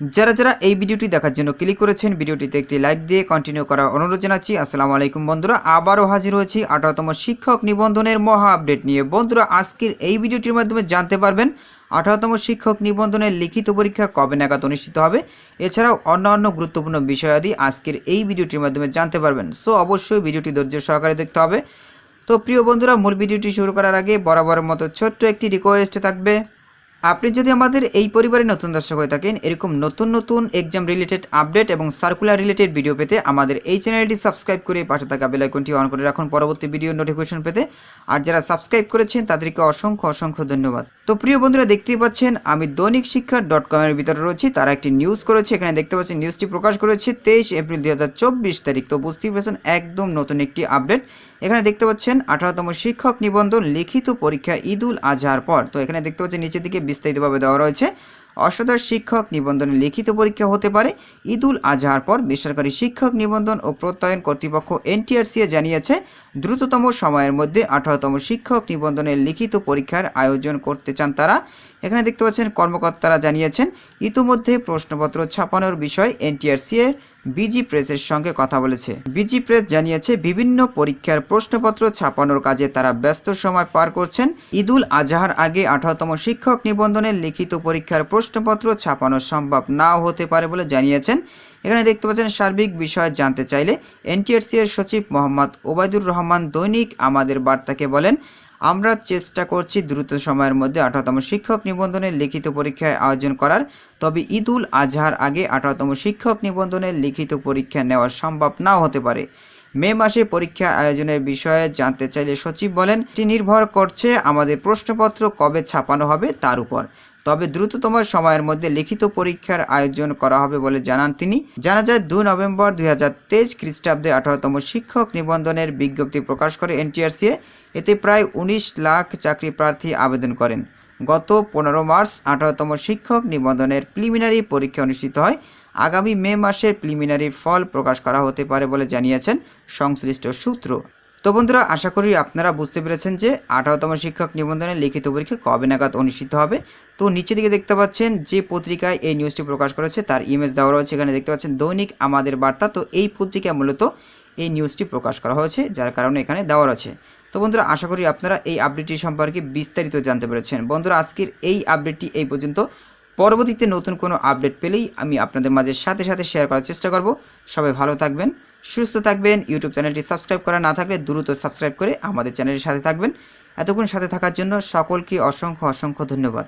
যারা যারা এই ভিডিওটি দেখার জন্য ক্লিক করেছেন, ভিডিওটিতে একটি লাইক দিয়ে কন্টিনিউ করার অনুরোধ জানাচ্ছি। আসসালামু আলাইকুম বন্ধুরা, আবারও হাজির হয়েছি আঠারোতম শিক্ষক নিবন্ধনের মহা আপডেট নিয়ে। বন্ধুরা, আজকের এই ভিডিওটির মাধ্যমে জানতে পারবেন আঠারোতম শিক্ষক নিবন্ধনের লিখিত পরীক্ষা কবে নাগাদ অনুষ্ঠিত হবে। এছাড়াও অন্যান্য গুরুত্বপূর্ণ বিষয়াদি আজকের এই ভিডিওটির মাধ্যমে জানতে পারবেন। সো অবশ্যই ভিডিওটি ধৈর্য সহকারে দেখতে হবে। তো প্রিয় বন্ধুরা, মূল ভিডিওটি শুরু করার আগে বরাবরের মতো ছোট্ট একটি রিকোয়েস্ট থাকবে। আপনি যদি আমাদের এই পরিবারে নতুন দর্শক হয়ে থাকেন, এরকম নতুন নতুন এক্সাম রিলেটেড আপডেট এবং সার্কুলার রিলেটেড ভিডিও পেতে আমাদের এই চ্যানেলটি সাবস্ক্রাইব করে পাশে থাকা বেলাইকনটি অন করে রাখুন। পরবর্তী ভিডিও নোটিফিকেশন পেতে। আর যারা সাবস্ক্রাইব করেছেন, তাদেরকে অসংখ্য অসংখ্য ধন্যবাদ। তো প্রিয় বন্ধুরা, দেখতেই পাচ্ছেন, আমি দৈনিক শিক্ষা ডট কমের ভিতরে রয়েছি। তারা একটি নিউজ করেছে, এখানে দেখতে পাচ্ছেন নিউজটি প্রকাশ করেছে তেইশ এপ্রিল দুই হাজার চব্বিশ তারিখ। তো বুঝতেই পারছেন, একদম নতুন একটি আপডেট এখানে দেখতে পাচ্ছেন, আঠারোতম শিক্ষক নিবন্ধন লিখিত পরীক্ষা ঈদুল আজহার পর। তো এখানে দেখতে পাচ্ছেন, নিচের দিকে বিস্তারিতভাবে দেওয়া রয়েছে। অষ্টাদশ শিক্ষক নিবন্ধনে লিখিত পরীক্ষা হতে পারে। ঈদুল আজহার পর বেসরকারি শিক্ষক নিবন্ধন ও প্রত্যয়ন কর্তৃপক্ষ এনটিআরসিএ জানিয়েছে, দ্রুততম সময়ের মধ্যে আঠারোতম শিক্ষক নিবন্ধনের লিখিত পরীক্ষার আয়োজন করতে চান তারা। এখানে দেখতে পাচ্ছেন, কর্মকর্তারা জানিয়েছেন, ইতিমধ্যে প্রশ্নপত্র ছাপানোর বিষয় এনটিআরসিএ বিজি প্রেসের সঙ্গে কথা বলেছে। বিজি প্রেস জানিয়েছে, বিভিন্ন পরীক্ষার প্রশ্নপত্র ছাপানোর কাজে তারা ব্যস্ত সময় পার করছেন। ঈদুল আজহার আগে আঠারোতম শিক্ষক নিবন্ধনের লিখিত পরীক্ষার প্রশ্নপত্র ছাপানো সম্ভব নাও হতে পারে বলে জানিয়েছেন। এখানে দেখতে পাচ্ছেন, সার্বিক বিষয় জানতে চাইলে এনটিআরসি এর সচিব মোহাম্মদ ওবায়দুর রহমান দৈনিক আমাদের বার্তাকে বলেন আমরা চেষ্টা করছি দ্রুত সময়ের মধ্যে আঠারোতম শিক্ষক নিবন্ধনের লিখিত পরীক্ষায় আয়োজন করার। তবে ঈদুল আজহার আগে আঠারোতম শিক্ষক নিবন্ধনের লিখিত পরীক্ষা নেওয়া সম্ভব নাও হতে পারে। মে মাসে পরীক্ষা আয়োজনের বিষয়ে জানতে চাইলে সচিব বলেন, এটি নির্ভর করছে আমাদের প্রশ্নপত্র কবে ছাপানো হবে তার উপর। তবে দ্রুততম সময়ের মধ্যে লিখিত পরীক্ষার আয়োজন করা হবে বলে জানান তিনি। জানা যায়, দু নভেম্বর দুই হাজার তেইশ খ্রিস্টাব্দে আঠারোতম শিক্ষক নিবন্ধনের বিজ্ঞপ্তি প্রকাশ করে এনটিআরসিএ। এতে প্রায় উনিশ লাখ চাকরি প্রার্থী আবেদন করেন। গত পনেরো মার্চ আঠারোতম শিক্ষক নিবন্ধনের প্রিলিমিনারি পরীক্ষা অনুষ্ঠিত হয়। আগামী মে মাসে প্রিলিমিনারি ফল প্রকাশ করা হতে পারে বলে জানিয়েছেন সংশ্লিষ্ট সূত্র। তো বন্ধুরা, আশা করি আপনারা বুঝতে পেরেছেন যে আঠারোতম শিক্ষক নিবন্ধনের লিখিত পরীক্ষা কবে নাগাদ অনুষ্ঠিত হবে। তো নিচে দিকে দেখতে পাচ্ছেন যে পত্রিকায় এই নিউজটি প্রকাশ করেছে, তার ইমেজ দেওয়া রয়েছে। এখানে দেখতে পাচ্ছেন, দৈনিক আমাদের বার্তা তো এই পত্রিকায় মূলত এই নিউজটি প্রকাশ করা হয়েছে, যার কারণে এখানে দেওয়া রয়েছে। তো বন্ধুরা, আশা করি আপনারা এই আপডেটটি সম্পর্কে বিস্তারিত জানতে পেরেছেন। বন্ধুরা, আজকের এই আপডেটটি এই পর্যন্ত। পরবর্তীতে নতুন কোনো আপডেট পেলেই আমি আপনাদের মাঝে সাথে সাথে শেয়ার করার চেষ্টা করব। সবাই ভালো থাকবেন, সুস্থ থাকবেন। ইউটিউব চ্যানেলটি সাবস্ক্রাইব করা না থাকলে দ্রুত সাবস্ক্রাইব করে আমাদের চ্যানেলের সাথে থাকবেন। এতক্ষণ সাথে থাকার জন্য সকলকে অসংখ্য অসংখ্য ধন্যবাদ।